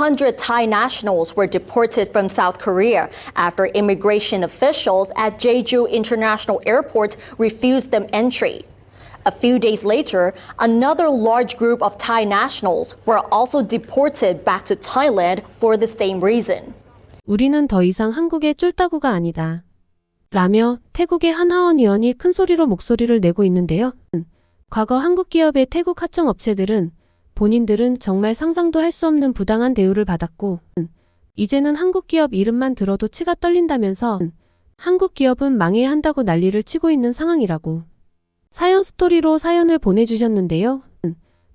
100 Thai nationals were deported from South Korea after immigration officials at Jeju International Airport refused them entry. A few days later, another large group of Thai nationals were also deported back to Thailand for the same reason. 우리는 더 이상 한국의 쫄따구가 아니다. 라며 태국의 한 하원 의원이 큰 소리로 목소리를 내고 있는데요. 과거 한국 기업의 태국 하청 업체들은 본인들은 정말 상상도 할 수 없는 부당한 대우를 받았고, 이제는 한국 기업 이름만 들어도 치가 떨린다면서 한국 기업은 망해야 한다고 난리를 치고 있는 상황이라고. 사연 스토리로 사연을 보내주셨는데요.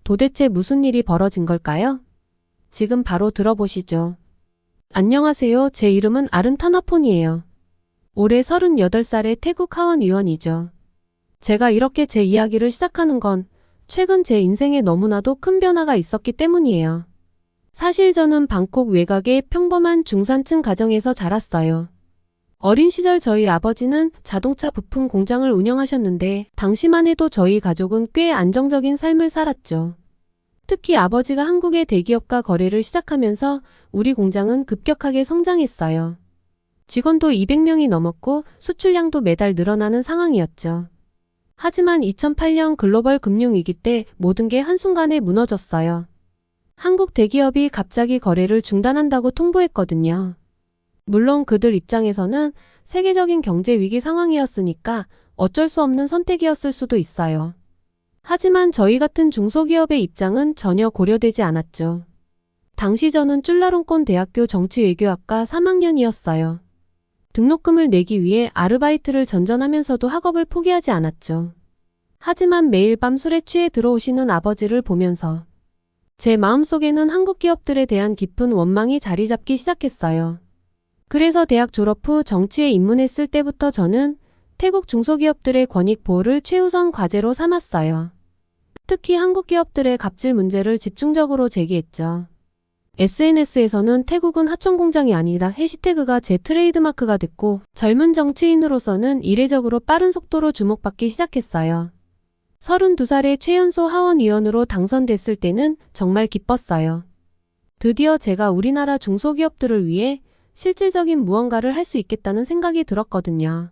도대체 무슨 일이 벌어진 걸까요? 지금 바로 들어보시죠. 안녕하세요. 제 이름은 아른타나폰이에요. 올해 38살의 태국 하원 의원이죠. 제가 이렇게 제 이야기를 시작하는 건 최근 제 인생에 너무나도 큰 변화가 있었기 때문이에요. 사실 저는 방콕 외곽의 평범한 중산층 가정에서 자랐어요. 어린 시절 저희 아버지는 자동차 부품 공장을 운영하셨는데 당시만 해도 저희 가족은 꽤 안정적인 삶을 살았죠. 특히 아버지가 한국의 대기업과 거래를 시작하면서 우리 공장은 급격하게 성장했어요. 직원도 200명이 넘었고 수출량도 매달 늘어나는 상황이었죠. 하지만 2008년 글로벌 금융위기 때 모든 게 한순간에 무너졌어요. 한국 대기업이 갑자기 거래를 중단한다고 통보했거든요. 물론 그들 입장에서는 세계적인 경제 위기 상황이었으니까 어쩔 수 없는 선택이었을 수도 있어요. 하지만 저희 같은 중소기업의 입장은 전혀 고려되지 않았죠. 당시 저는 쫄라롱콘 대학교 정치외교학과 3학년이었어요. 등록금을 내기 위해 아르바이트를 전전하면서도 학업을 포기하지 않았죠. 하지만 매일 밤 술에 취해 들어오시는 아버지를 보면서 제 마음속에는 한국 기업들에 대한 깊은 원망이 자리 잡기 시작했어요. 그래서 대학 졸업 후 정치에 입문했을 때부터 저는 태국 중소기업들의 권익 보호를 최우선 과제로 삼았어요. 특히 한국 기업들의 갑질 문제를 집중적으로 제기했죠. SNS에서는 태국은 하청 공장이 아니다 해시태그가 제 트레이드마크가 됐고 젊은 정치인으로서는 이례적으로 빠른 속도로 주목받기 시작했어요. 32살의 최연소 하원의원으로 당선됐을 때는 정말 기뻤어요. 드디어 제가 우리나라 중소기업들을 위해 실질적인 무언가를 할 수 있겠다는 생각이 들었거든요.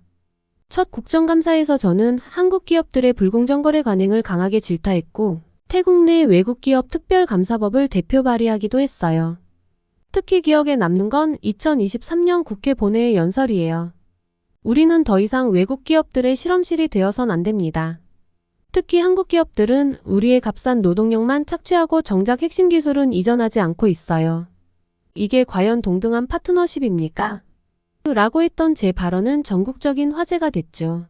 첫 국정감사에서 저는 한국 기업들의 불공정 거래 관행을 강하게 질타했고 태국 내 외국 기업 특별감사법을 대표 발의하기도 했어요. 특히 기억에 남는 건 2023년 국회 본회의 연설이에요. 우리는 더 이상 외국 기업들의 실험실이 되어선 안 됩니다. 특히 한국 기업들은 우리의 값싼 노동력만 착취하고 정작 핵심 기술은 이전하지 않고 있어요. 이게 과연 동등한 파트너십입니까? 라고 했던 제 발언은 전국적인 화제가 됐죠.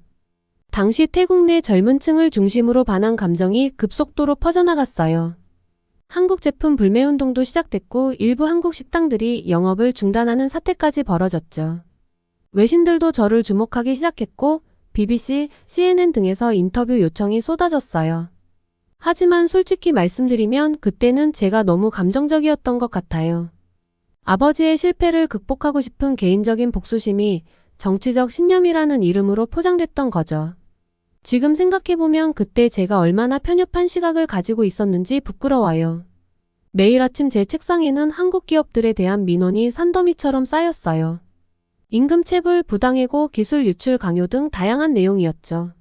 당시 태국 내 젊은 층을 중심으로 반한 감정이 급속도로 퍼져나갔어요. 한국 제품 불매 운동도 시작됐고 일부 한국 식당들이 영업을 중단하는 사태까지 벌어졌죠. 외신들도 저를 주목하기 시작했고 BBC, CNN 등에서 인터뷰 요청이 쏟아졌어요. 하지만 솔직히 말씀드리면 그때는 제가 너무 감정적이었던 것 같아요. 아버지의 실패를 극복하고 싶은 개인적인 복수심이 정치적 신념이라는 이름으로 포장됐던 거죠. 지금 생각해보면 그때 제가 얼마나 편협한 시각을 가지고 있었는지 부끄러워요. 매일 아침 제 책상에는 한국 기업들에 대한 민원이 산더미처럼 쌓였어요. 임금 체불, 부당해고, 기술 유출 강요 등 다양한 내용이었죠.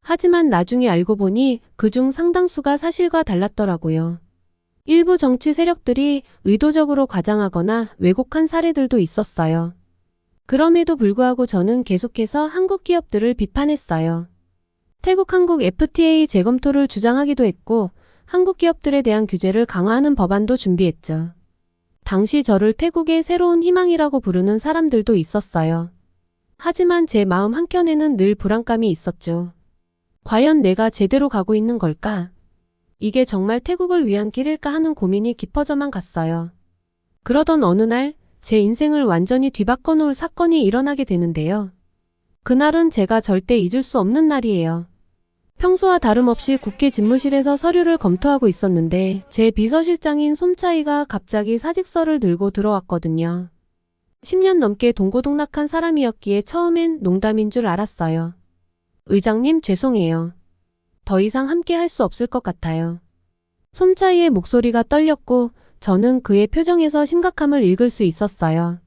하지만 나중에 알고 보니 그중 상당수가 사실과 달랐더라고요. 일부 정치 세력들이 의도적으로 과장하거나 왜곡한 사례들도 있었어요. 그럼에도 불구하고 저는 계속해서 한국 기업들을 비판했어요. 태국 한국 FTA 재검토를 주장하기도 했고 한국 기업들에 대한 규제를 강화하는 법안도 준비했죠. 당시 저를 태국의 새로운 희망이라고 부르는 사람들도 있었어요. 하지만 제 마음 한켠에는 늘 불안감이 있었죠. 과연 내가 제대로 가고 있는 걸까? 이게 정말 태국을 위한 길일까 하는 고민이 깊어져만 갔어요. 그러던 어느 날 제 인생을 완전히 뒤바꿔 놓을 사건이 일어나게 되는데요. 그날은 제가 절대 잊을 수 없는 날이에요. 평소와 다름없이 국회 집무실에서 서류를 검토하고 있었는데 제 비서실장인 솜차이가 갑자기 사직서를 들고 들어왔거든요. 10년 넘게 동고동락한 사람이었기에 처음엔 농담인 줄 알았어요. 의장님 죄송해요. 더 이상 함께 할 수 없을 것 같아요. 솜차이의 목소리가 떨렸고 저는 그의 표정에서 심각함을 읽을 수 있었어요.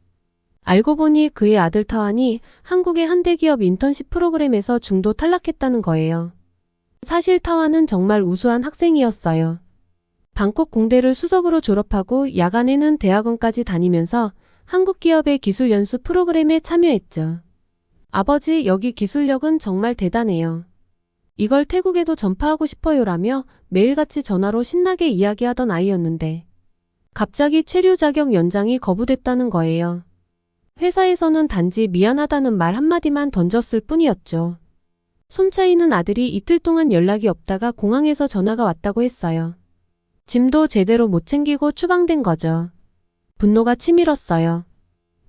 알고 보니 그의 아들 타완이 한국의 한 대기업 인턴십 프로그램에서 중도 탈락했다는 거예요. 사실 타완은 정말 우수한 학생이었어요. 방콕 공대를 수석으로 졸업하고 야간에는 대학원까지 다니면서 한국 기업의 기술 연수 프로그램에 참여했죠. 아버지, 여기 기술력은 정말 대단해요. 이걸 태국에도 전파하고 싶어요라며 매일같이 전화로 신나게 이야기하던 아이였는데 갑자기 체류 자격 연장이 거부됐다는 거예요. 회사에서는 단지 미안하다는 말 한마디만 던졌을 뿐이었죠. 솜차이는 아들이 이틀 동안 연락이 없다가 공항에서 전화가 왔다고 했어요. 짐도 제대로 못 챙기고 추방된 거죠. 분노가 치밀었어요.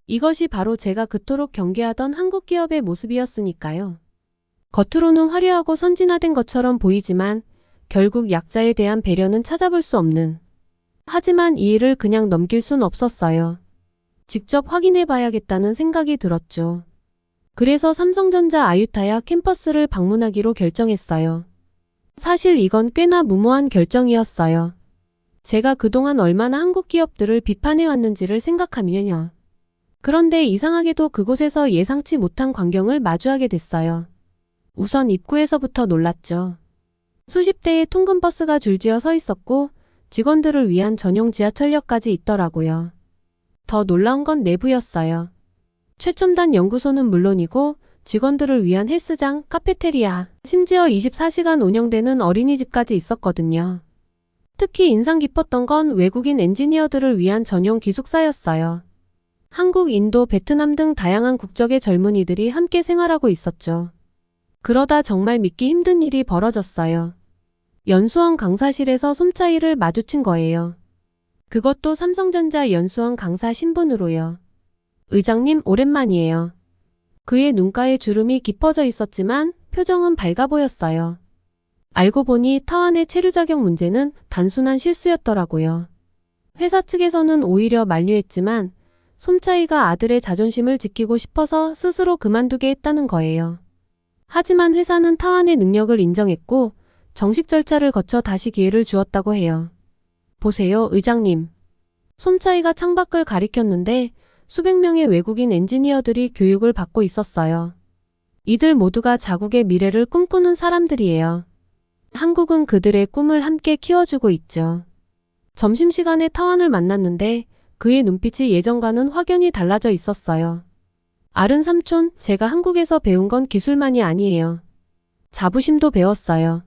이것이 바로 제가 그토록 경계하던 한국 기업의 모습이었으니까요. 겉으로는 화려하고 선진화된 것처럼 보이지만 결국 약자에 대한 배려는 찾아볼 수 없는. 하지만 이 일을 그냥 넘길 순 없었어요. 직접 확인해 봐야겠다는 생각이 들었죠. 그래서 삼성전자 아유타야 캠퍼스를 방문하기로 결정했어요. 사실 이건 꽤나 무모한 결정이었어요. 제가 그동안 얼마나 한국 기업들을 비판해 왔는지를 생각하면요. 그런데 이상하게도 그곳에서 예상치 못한 광경을 마주하게 됐어요. 우선 입구에서부터 놀랐죠. 수십 대의 통근버스가 줄지어 서 있었고 직원들을 위한 전용 지하철역까지 있더라고요. 더 놀라운 건 내부였어요. 최첨단 연구소는 물론이고 직원들을 위한 헬스장, 카페테리아, 심지어 24시간 운영되는 어린이집까지 있었거든요. 특히 인상 깊었던 건 외국인 엔지니어들을 위한 전용 기숙사였어요. 한국, 인도, 베트남 등 다양한 국적의 젊은이들이 함께 생활하고 있었죠. 그러다 정말 믿기 힘든 일이 벌어졌어요. 연수원 강사실에서 솜차이를 마주친 거예요. 그것도 삼성전자 연수원 강사 신분으로요. 의장님 오랜만이에요. 그의 눈가에 주름이 깊어져 있었지만 표정은 밝아 보였어요. 알고 보니 타완의 체류 자격 문제는 단순한 실수였더라고요. 회사 측에서는 오히려 만류했지만 솜차이가 아들의 자존심을 지키고 싶어서 스스로 그만두게 했다는 거예요. 하지만 회사는 타완의 능력을 인정했고 정식 절차를 거쳐 다시 기회를 주었다고 해요. 보세요, 의장님. 솜차이가 창밖을 가리켰는데 수백 명의 외국인 엔지니어들이 교육을 받고 있었어요. 이들 모두가 자국의 미래를 꿈꾸는 사람들이에요. 한국은 그들의 꿈을 함께 키워주고 있죠. 점심시간에 타완을 만났는데 그의 눈빛이 예전과는 확연히 달라져 있었어요. 아른 삼촌, 제가 한국에서 배운 건 기술만이 아니에요. 자부심도 배웠어요.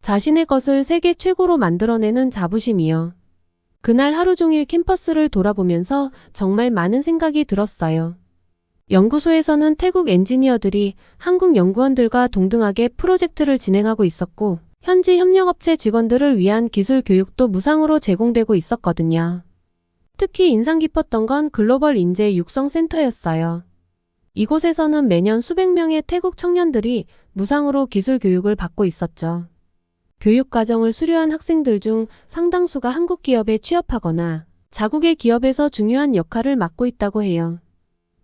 자신의 것을 세계 최고로 만들어내는 자부심이요. 그날 하루 종일 캠퍼스를 돌아보면서 정말 많은 생각이 들었어요. 연구소에서는 태국 엔지니어들이 한국 연구원들과 동등하게 프로젝트를 진행하고 있었고, 현지 협력업체 직원들을 위한 기술 교육도 무상으로 제공되고 있었거든요. 특히 인상 깊었던 건 글로벌 인재 육성 센터였어요. 이곳에서는 매년 수백 명의 태국 청년들이 무상으로 기술 교육을 받고 있었죠. 교육 과정을 수료한 학생들 중 상당수가 한국 기업에 취업하거나 자국의 기업에서 중요한 역할을 맡고 있다고 해요.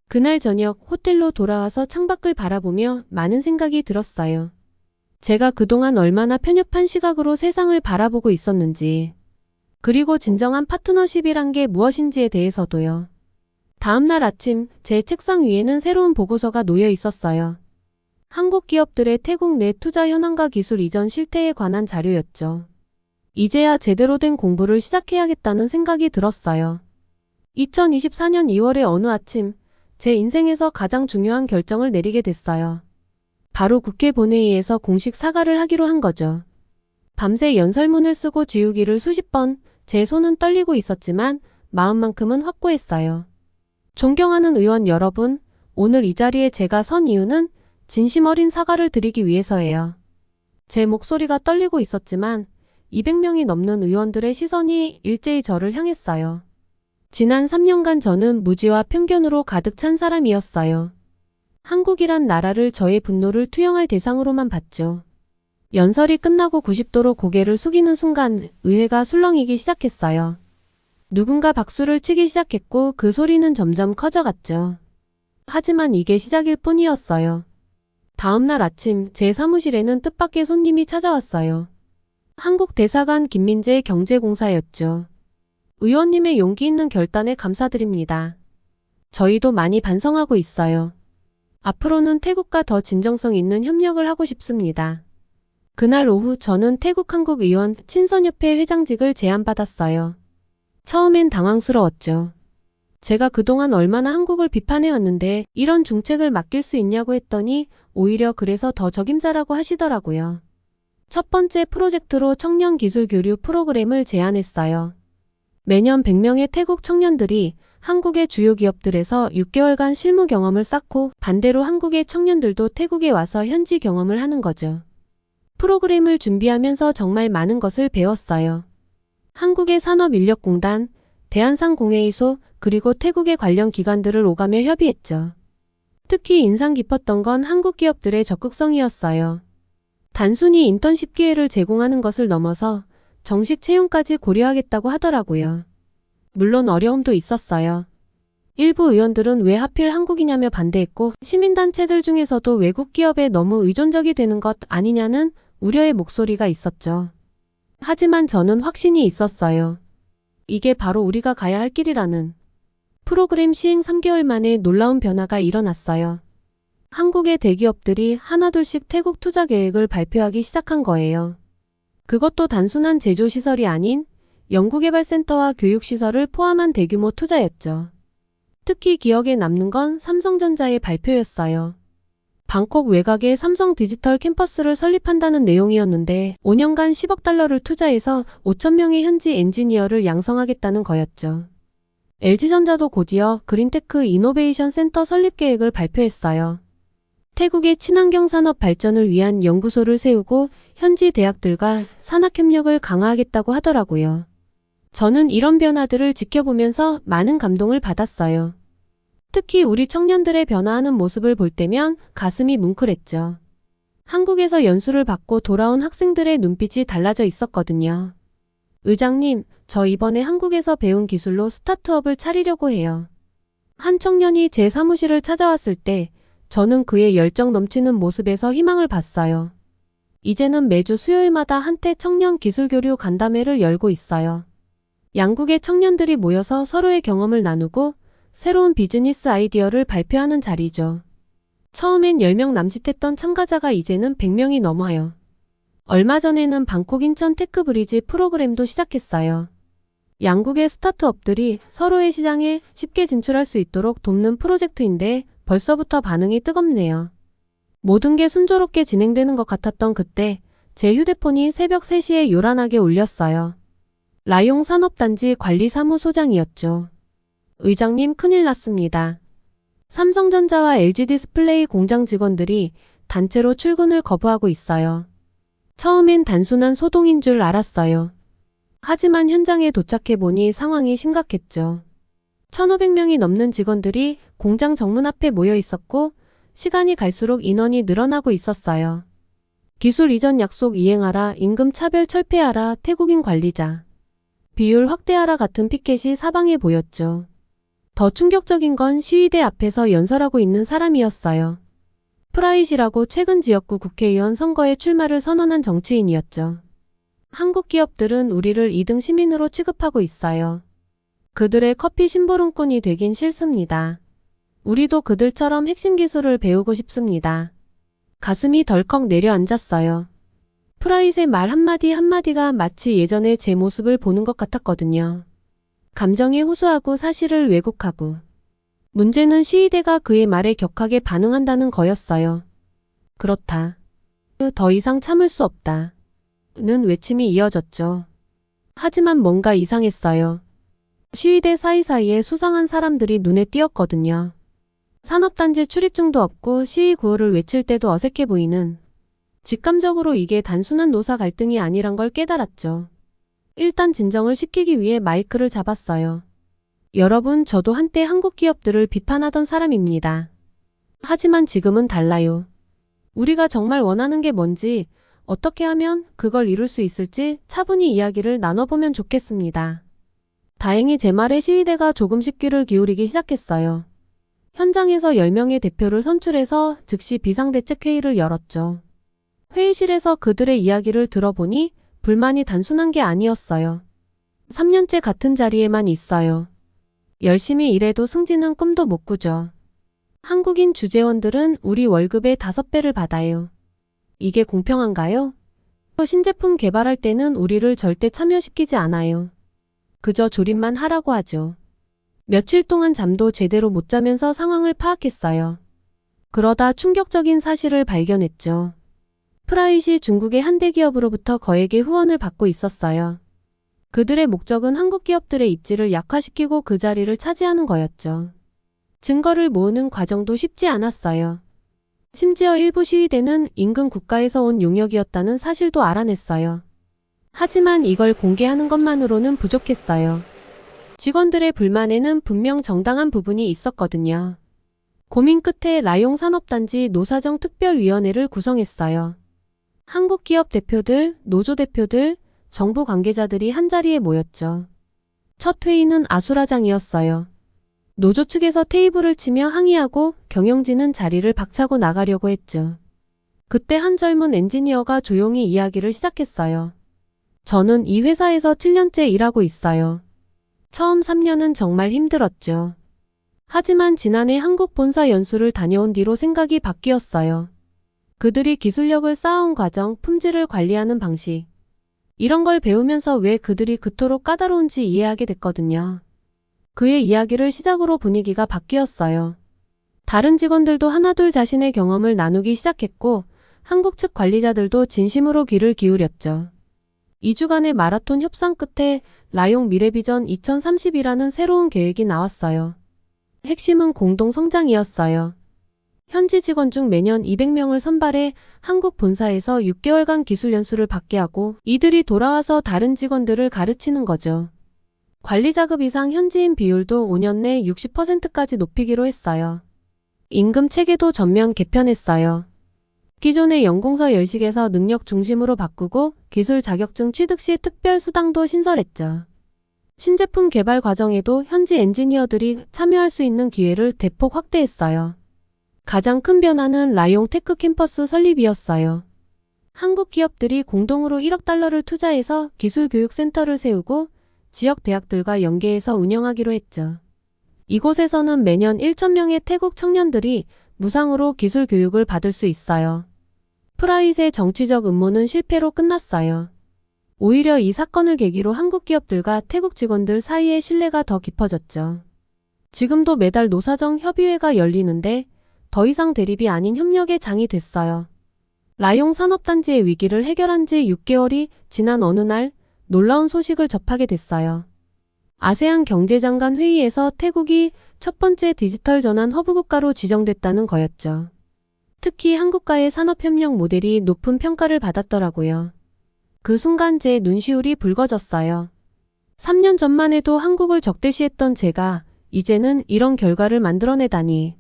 그날 저녁 호텔로 돌아와서 창밖을 바라보며 많은 생각이 들었어요. 제가 그동안 얼마나 편협한 시각으로 세상을 바라보고 있었는지, 그리고 진정한 파트너십이란 게 무엇인지에 대해서도요. 다음날 아침 제 책상 위에는 새로운 보고서가 놓여 있었어요. 한국 기업들의 태국 내 투자 현황과 기술 이전 실태에 관한 자료였죠. 이제야 제대로 된 공부를 시작해야겠다는 생각이 들었어요. 2024년 2월의 어느 아침, 제 인생에서 가장 중요한 결정을 내리게 됐어요. 바로 국회 본회의에서 공식 사과를 하기로 한 거죠. 밤새 연설문을 쓰고 지우기를 수십 번, 제 손은 떨리고 있었지만 마음만큼은 확고했어요. 존경하는 의원 여러분, 오늘 이 자리에 제가 선 이유는 진심 어린 사과를 드리기 위해서예요. 제 목소리가 떨리고 있었지만 200명이 넘는 의원들의 시선이 일제히 저를 향했어요. 지난 3년간 저는 무지와 편견으로 가득 찬 사람이었어요. 한국이란 나라를 저의 분노를 투영할 대상으로만 봤죠. 연설이 끝나고 90도로 고개를 숙이는 순간 의회가 술렁이기 시작했어요. 누군가 박수를 치기 시작했고 그 소리는 점점 커져갔죠. 하지만 이게 시작일 뿐이었어요. 다음날 아침 제 사무실에는 뜻밖의 손님이 찾아왔어요. 한국 대사관 김민재 경제공사였죠. 의원님의 용기 있는 결단에 감사드립니다. 저희도 많이 반성하고 있어요. 앞으로는 태국과 더 진정성 있는 협력을 하고 싶습니다. 그날 오후 저는 태국 한국 의원 친선협회 회장직을 제안받았어요. 처음엔 당황스러웠죠. 제가 그동안 얼마나 한국을 비판해왔는데 이런 중책을 맡길 수 있냐고 했더니 오히려 그래서 더 적임자라고 하시더라고요. 첫 번째 프로젝트로 청년 기술 교류 프로그램을 제안했어요. 매년 100명의 태국 청년들이 한국의 주요 기업들에서 6개월간 실무 경험을 쌓고 반대로 한국의 청년들도 태국에 와서 현지 경험을 하는 거죠. 프로그램을 준비하면서 정말 많은 것을 배웠어요. 한국의 산업인력공단, 대한상공회의소, 그리고 태국의 관련 기관들을 오가며 협의했죠. 특히 인상 깊었던 건 한국 기업들의 적극성이었어요. 단순히 인턴십 기회를 제공하는 것을 넘어서 정식 채용까지 고려하겠다고 하더라고요. 물론 어려움도 있었어요. 일부 의원들은 왜 하필 한국이냐며 반대했고 시민단체들 중에서도 외국 기업에 너무 의존적이 되는 것 아니냐는 우려의 목소리가 있었죠. 하지만 저는 확신이 있었어요. 이게 바로 우리가 가야 할 길이라는. 프로그램 시행 3개월 만에 놀라운 변화가 일어났어요. 한국의 대기업들이 하나둘씩 태국 투자 계획을 발표하기 시작한 거예요. 그것도 단순한 제조시설이 아닌 연구개발센터와 교육시설을 포함한 대규모 투자였죠. 특히 기억에 남는 건 삼성전자의 발표였어요. 방콕 외곽에 삼성 디지털 캠퍼스를 설립한다는 내용이었는데 5년간 10억 달러를 투자해서 5천 명의 현지 엔지니어를 양성하겠다는 거였죠. LG전자도 곧이어 그린테크 이노베이션 센터 설립 계획을 발표했어요. 태국의 친환경 산업 발전을 위한 연구소를 세우고 현지 대학들과 산학 협력을 강화하겠다고 하더라고요. 저는 이런 변화들을 지켜보면서 많은 감동을 받았어요. 특히 우리 청년들의 변화하는 모습을 볼 때면 가슴이 뭉클했죠. 한국에서 연수를 받고 돌아온 학생들의 눈빛이 달라져 있었거든요. 의장님, 저 이번에 한국에서 배운 기술로 스타트업을 차리려고 해요. 한 청년이 제 사무실을 찾아왔을 때 저는 그의 열정 넘치는 모습에서 희망을 봤어요. 이제는 매주 수요일마다 한때 청년 기술 교류 간담회를 열고 있어요. 양국의 청년들이 모여서 서로의 경험을 나누고 새로운 비즈니스 아이디어를 발표하는 자리죠. 처음엔 10명 남짓했던 참가자가 이제는 100명이 넘어요. 얼마 전에는 방콕 인천 테크 브리지 프로그램도 시작했어요. 양국의 스타트업들이 서로의 시장에 쉽게 진출할 수 있도록 돕는 프로젝트인데 벌써부터 반응이 뜨겁네요. 모든 게 순조롭게 진행되는 것 같았던 그때 제 휴대폰이 새벽 3시에 요란하게 울렸어요. 라용 산업단지 관리사무소장이었죠. 의장님 큰일 났습니다. 삼성전자와 LG 디스플레이 공장 직원들이 단체로 출근을 거부하고 있어요. 처음엔 단순한 소동인 줄 알았어요. 하지만 현장에 도착해보니 상황이 심각했죠. 1500명이 넘는 직원들이 공장 정문 앞에 모여 있었고 시간이 갈수록 인원이 늘어나고 있었어요. 기술 이전 약속 이행하라, 임금 차별 철폐하라, 태국인 관리자. 비율 확대하라 같은 피켓이 사방에 보였죠. 더 충격적인 건 시위대 앞에서 연설하고 있는 사람이었어요. 프라이시라고 최근 지역구 국회의원 선거에 출마를 선언한 정치인이었죠. 한국 기업들은 우리를 2등 시민으로 취급하고 있어요. 그들의 커피 심부름꾼이 되긴 싫습니다. 우리도 그들처럼 핵심 기술을 배우고 싶습니다. 가슴이 덜컥 내려앉았어요. 프라이트의 말 한마디 한마디가 마치 예전의 제 모습을 보는 것 같았거든요. 감정에 호소하고 사실을 왜곡하고. 문제는 시위대가 그의 말에 격하게 반응한다는 거였어요. 그렇다. 더 이상 참을 수 없다. 는 외침이 이어졌죠. 하지만 뭔가 이상했어요. 시위대 사이사이에 수상한 사람들이 눈에 띄었거든요. 산업단지 출입증도 없고 시위 구호를 외칠 때도 어색해 보이는 직감적으로 이게 단순한 노사 갈등이 아니란 걸 깨달았죠. 일단 진정을 시키기 위해 마이크를 잡았어요. 여러분, 저도 한때 한국 기업들을 비판하던 사람입니다. 하지만 지금은 달라요. 우리가 정말 원하는 게 뭔지, 어떻게 하면 그걸 이룰 수 있을지 차분히 이야기를 나눠보면 좋겠습니다. 다행히 제 말에 시위대가 조금씩 귀를 기울이기 시작했어요. 현장에서 10명의 대표를 선출해서 즉시 비상대책회의를 열었죠. 회의실에서 그들의 이야기를 들어보니 불만이 단순한 게 아니었어요. 3년째 같은 자리에만 있어요. 열심히 일해도 승진은 꿈도 못 꾸죠. 한국인 주재원들은 우리 월급의 5배를 받아요. 이게 공평한가요? 신제품 개발할 때는 우리를 절대 참여시키지 않아요. 그저 조립만 하라고 하죠. 며칠 동안 잠도 제대로 못 자면서 상황을 파악했어요. 그러다 충격적인 사실을 발견했죠. 프라잇이 중국의 한 대기업으로부터 거액의 후원을 받고 있었어요. 그들의 목적은 한국 기업들의 입지를 약화시키고 그 자리를 차지하는 거였죠. 증거를 모으는 과정도 쉽지 않았어요. 심지어 일부 시위대는 인근 국가에서 온 용역이었다는 사실도 알아냈어요. 하지만 이걸 공개하는 것만으로는 부족했어요. 직원들의 불만에는 분명 정당한 부분이 있었거든요. 고민 끝에 라용 산업단지 노사정 특별위원회를 구성했어요. 한국 기업 대표들, 노조 대표들, 정부 관계자들이 한자리에 모였죠. 첫 회의는 아수라장이었어요. 노조 측에서 테이블을 치며 항의하고 경영진은 자리를 박차고 나가려고 했죠. 그때 한 젊은 엔지니어가 조용히 이야기를 시작했어요. 저는 이 회사에서 7년째 일하고 있어요. 처음 3년은 정말 힘들었죠. 하지만 지난해 한국 본사 연수를 다녀온 뒤로 생각이 바뀌었어요. 그들이 기술력을 쌓아온 과정, 품질을 관리하는 방식. 이런 걸 배우면서 왜 그들이 그토록 까다로운지 이해하게 됐거든요. 그의 이야기를 시작으로 분위기가 바뀌었어요. 다른 직원들도 하나둘 자신의 경험을 나누기 시작했고, 한국 측 관리자들도 진심으로 귀를 기울였죠. 2주간의 마라톤 협상 끝에 라용 미래비전 2030이라는 새로운 계획이 나왔어요. 핵심은 공동 성장이었어요. 현지 직원 중 매년 200명을 선발해 한국 본사에서 6개월간 기술 연수를 받게 하고 이들이 돌아와서 다른 직원들을 가르치는 거죠. 관리 자급 이상 현지인 비율도 5년 내 60%까지 높이기로 했어요. 임금 체계도 전면 개편했어요. 기존의 연공서 열식에서 능력 중심으로 바꾸고 기술 자격증 취득 시 특별 수당도 신설했죠. 신제품 개발 과정에도 현지 엔지니어들이 참여할 수 있는 기회를 대폭 확대했어요. 가장 큰 변화는 라용 테크 캠퍼스 설립이었어요. 한국 기업들이 공동으로 1억 달러를 투자해서 기술 교육 센터를 세우고 지역 대학들과 연계해서 운영하기로 했죠. 이곳에서는 매년 1,000명의 태국 청년들이 무상으로 기술 교육을 받을 수 있어요. 프라잇의 정치적 음모는 실패로 끝났어요. 오히려 이 사건을 계기로 한국 기업들과 태국 직원들 사이의 신뢰가 더 깊어졌죠. 지금도 매달 노사정 협의회가 열리는데 더 이상 대립이 아닌 협력의 장이 됐어요. 라용 산업단지의 위기를 해결한 지 6개월이 지난 어느 날 놀라운 소식을 접하게 됐어요. 아세안 경제장관 회의에서 태국이 첫 번째 디지털 전환 허브 국가로 지정됐다는 거였죠. 특히 한국과의 산업협력 모델이 높은 평가를 받았더라고요. 그 순간 제 눈시울이 붉어졌어요. 3년 전만 해도 한국을 적대시했던 제가 이제는 이런 결과를 만들어내다니.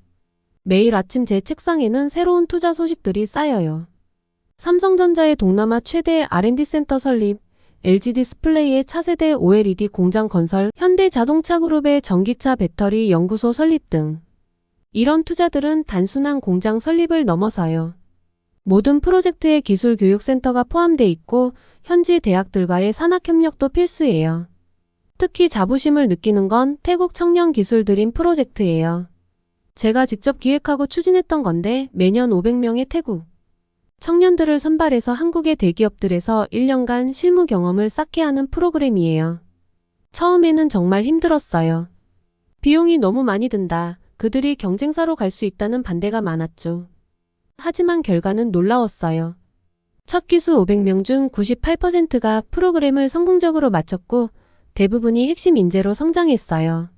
매일 아침 제 책상에는 새로운 투자 소식들이 쌓여요. 삼성전자의 동남아 최대 R&D 센터 설립, LG 디스플레이의 차세대 OLED 공장 건설, 현대자동차 그룹의 전기차 배터리 연구소 설립 등. 이런 투자들은 단순한 공장 설립을 넘어서요. 모든 프로젝트에 기술 교육 센터가 포함돼 있고 현지 대학들과의 산학 협력도 필수예요. 특히 자부심을 느끼는 건 태국 청년 기술 드림 프로젝트예요. 제가 직접 기획하고 추진했던 건데 매년 500명의 태국 청년들을 선발해서 한국의 대기업들에서 1년간 실무 경험을 쌓게 하는 프로그램이에요. 처음에는 정말 힘들었어요. 비용이 너무 많이 든다. 그들이 경쟁사로 갈 수 있다는 반대가 많았죠. 하지만 결과는 놀라웠어요. 첫 기수 500명 중 98%가 프로그램을 성공적으로 마쳤고 대부분이 핵심 인재로 성장했어요.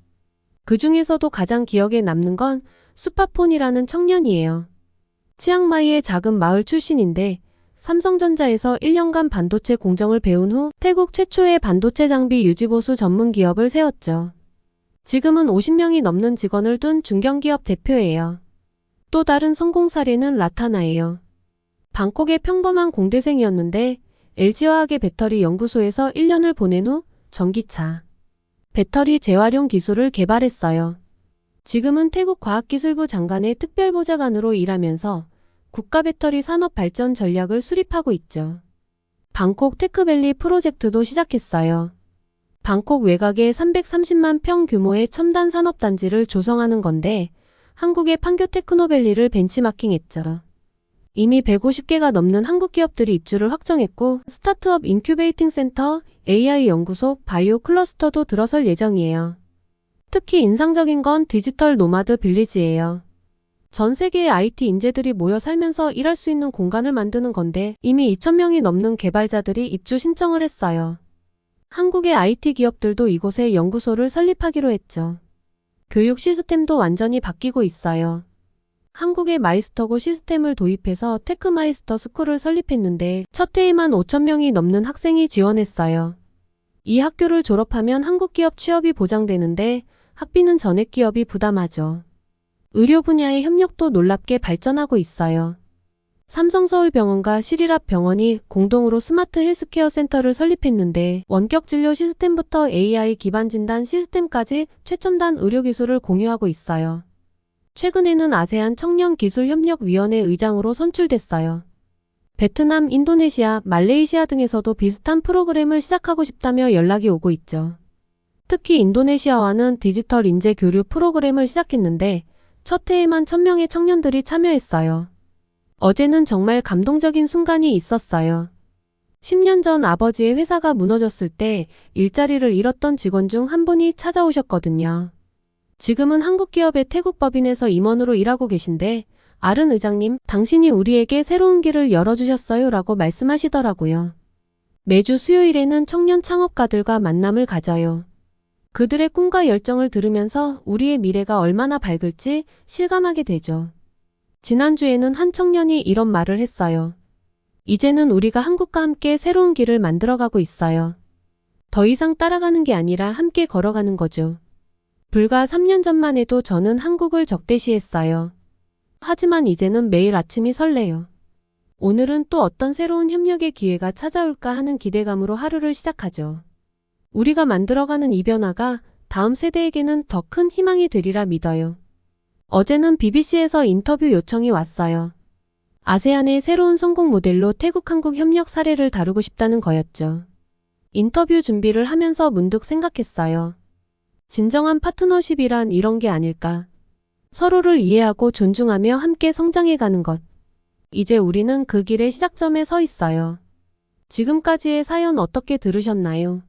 그 중에서도 가장 기억에 남는 건 수파폰이라는 청년이에요. 치앙마이의 작은 마을 출신인데 삼성전자에서 1년간 반도체 공정을 배운 후 태국 최초의 반도체 장비 유지보수 전문 기업을 세웠죠. 지금은 50명이 넘는 직원을 둔 중견기업 대표예요. 또 다른 성공 사례는 라타나예요. 방콕의 평범한 공대생이었는데 LG화학의 배터리 연구소에서 1년을 보낸 후 전기차, 배터리 재활용 기술을 개발했어요. 지금은 태국 과학기술부 장관의 특별보좌관으로 일하면서 국가 배터리 산업 발전 전략을 수립하고 있죠. 방콕 테크밸리 프로젝트도 시작했어요. 방콕 외곽에 330만 평 규모의 첨단 산업단지를 조성하는 건데 한국의 판교 테크노밸리를 벤치마킹했죠. 이미 150개가 넘는 한국 기업들이 입주를 확정했고 스타트업 인큐베이팅 센터, AI 연구소, 바이오 클러스터도 들어설 예정이에요. 특히 인상적인 건 디지털 노마드 빌리지예요. 전 세계의 IT 인재들이 모여 살면서 일할 수 있는 공간을 만드는 건데 이미 2,000명이 넘는 개발자들이 입주 신청을 했어요. 한국의 IT 기업들도 이곳에 연구소를 설립하기로 했죠. 교육 시스템도 완전히 바뀌고 있어요. 한국의 마이스터고 시스템을 도입해서 테크마이스터 스쿨을 설립했는데 첫 해에만 5,000명이 넘는 학생이 지원했어요. 이 학교를 졸업하면 한국 기업 취업이 보장되는데 학비는 전액 기업이 부담하죠. 의료 분야의 협력도 놀랍게 발전하고 있어요. 삼성서울병원과 시리랍병원이 공동으로 스마트 헬스케어 센터를 설립했는데 원격 진료 시스템부터 AI 기반 진단 시스템까지 최첨단 의료 기술을 공유하고 있어요. 최근에는 아세안 청년기술협력위원회 의장으로 선출됐어요. 베트남, 인도네시아, 말레이시아 등에서도 비슷한 프로그램을 시작하고 싶다며 연락이 오고 있죠. 특히 인도네시아와는 디지털 인재 교류 프로그램을 시작했는데 첫 해에만 1000명의 청년들이 참여했어요. 어제는 정말 감동적인 순간이 있었어요. 10년 전 아버지의 회사가 무너졌을 때 일자리를 잃었던 직원 중 한 분이 찾아오셨거든요. 지금은 한국 기업의 태국 법인에서 임원으로 일하고 계신데 아른 의장님, 당신이 우리에게 새로운 길을 열어주셨어요 라고 말씀하시더라고요. 매주 수요일에는 청년 창업가들과 만남을 가져요. 그들의 꿈과 열정을 들으면서 우리의 미래가 얼마나 밝을지 실감하게 되죠. 지난주에는 한 청년이 이런 말을 했어요. 이제는 우리가 한국과 함께 새로운 길을 만들어가고 있어요. 더 이상 따라가는 게 아니라 함께 걸어가는 거죠. 불과 3년 전만 해도 저는 한국을 적대시했어요. 하지만 이제는 매일 아침이 설레요. 오늘은 또 어떤 새로운 협력의 기회가 찾아올까 하는 기대감으로 하루를 시작하죠. 우리가 만들어가는 이 변화가 다음 세대에게는 더 큰 희망이 되리라 믿어요. 어제는 BBC에서 인터뷰 요청이 왔어요. 아세안의 새로운 성공 모델로 태국-한국 협력 사례를 다루고 싶다는 거였죠. 인터뷰 준비를 하면서 문득 생각했어요. 진정한 파트너십이란 이런 게 아닐까. 서로를 이해하고 존중하며 함께 성장해 가는 것. 이제 우리는 그 길의 시작점에 서 있어요. 지금까지의 사연 어떻게 들으셨나요?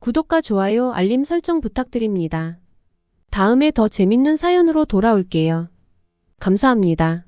구독과 좋아요, 알림 설정 부탁드립니다. 다음에 더 재밌는 사연으로 돌아올게요. 감사합니다.